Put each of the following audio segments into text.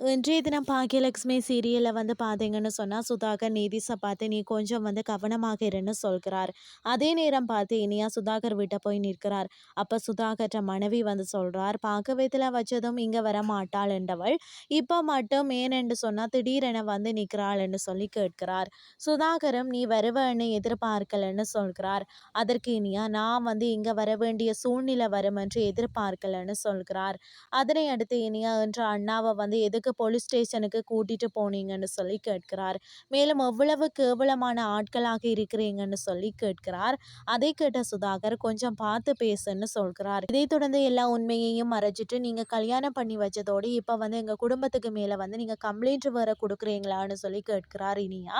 இன்றைய தினம் பாக்கியலட்சுமி சீரியலில் வந்து பார்த்தீங்கன்னு சொன்னால் சுதாகர் நீதிஸை பார்த்து நீ கொஞ்சம் வந்து கவனமாக இருன்னு சொல்கிறார். அதே நேரம் பார்த்து இனியா சுதாகர் விட்ட போய் நிற்கிறார். அப்போ சுதாகர்ட்ட மனைவி வந்து சொல்கிறார் பாக்கவேத்தில் வச்சதும் இங்கே வர மாட்டாள் என்றவள். இப்போ மட்டும் ஏனென்று சொன்னால் திடீரென வந்து நிற்கிறாள் என்று சொல்லி கேட்கிறார். சுதாகரும் நீ வருவன்னு எதிர்பார்க்கலன்னு சொல்கிறார். அதற்கு இனியா நான் வந்து இங்கே வர வேண்டிய சூழ்நிலை வரும் என்று எதிர்பார்க்கலன்னு சொல்கிறார். அதனை அடுத்து இனியா என்ற அண்ணாவை வந்து எதுக்கு எதுக்கு போலீஸ் ஸ்டேஷனுக்கு கூட்டிட்டு போனீங்கன்னு சொல்லி கேட்கிறார். மேலும் எவ்வளவு கேவலமான ஆட்களாக இருக்கிறீங்கன்னு சொல்லி கேட்கிறார். அதை கேட்ட சுதாகர் கொஞ்சம் பார்த்து பேசுன்னு சொல்கிறார். இதை தொடர்ந்து எல்லா உண்மையையும் மறைச்சிட்டு நீங்க கல்யாணம் பண்ணி வச்சதோடு இப்ப வந்து எங்க குடும்பத்துக்கு மேல வந்து நீங்க கம்ப்ளைண்ட் வர கொடுக்குறீங்களான்னு சொல்லி கேட்கிறார் இனியா.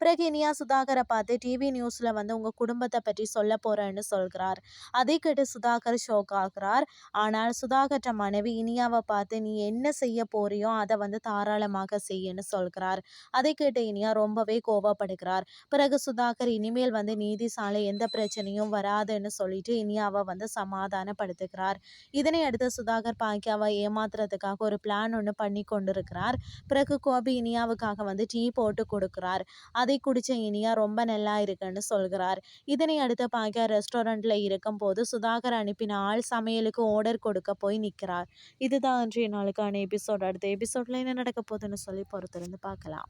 பிறகு இனியா சுதாகரை பார்த்து டிவி நியூஸ்ல வந்து உங்க குடும்பத்தை பற்றி சொல்ல போறேன்னு சொல்கிறார். அதை கேட்டு சுதாகர் ஷோக் ஆகிறார். ஆனால் சுதாகர்ட்ட மனைவி இனியாவை பார்த்து நீ என்ன செய்ய போறியோ அதை அதை வந்து தாராளமாக செய்யன்னு சொல்கிறார். அதை கேட்டு இனியா ரொம்பவே கோவப்படுகிறார். பிறகு சுதாகர் இனிமேல் வந்து நீதி சாலை எந்த பிரச்சனையும் வராதுன்னு சொல்லிட்டு இனியாவை வந்து சமாதானப்படுத்துகிறார். இதனை அடுத்து சுதாகர் பாக்கியாவை ஏமாத்துறதுக்காக ஒரு பிளான் ஒன்று பண்ணி கொண்டிருக்கிறார். பிறகு கோபி இனியாவுக்காக வந்து டீ போட்டு கொடுக்கிறார். அதை குடிச்ச இனியா ரொம்ப நல்லா இருக்குன்னு சொல்கிறார். இதனை அடுத்து பாக்கியா ரெஸ்டாரண்ட்ல இருக்கும் போது சுதாகர் அனுப்பின ஆள் சமையலுக்கு ஆர்டர் கொடுக்க போய் நிற்கிறார். இதுதான் இன்றைய நாளுக்கான எபிசோட் அடுத்த எபிசோட் எபிசோடில் என்ன நடக்க போகுதுன்னு சொல்லி பொறுத்திருந்து பார்க்கலாம்.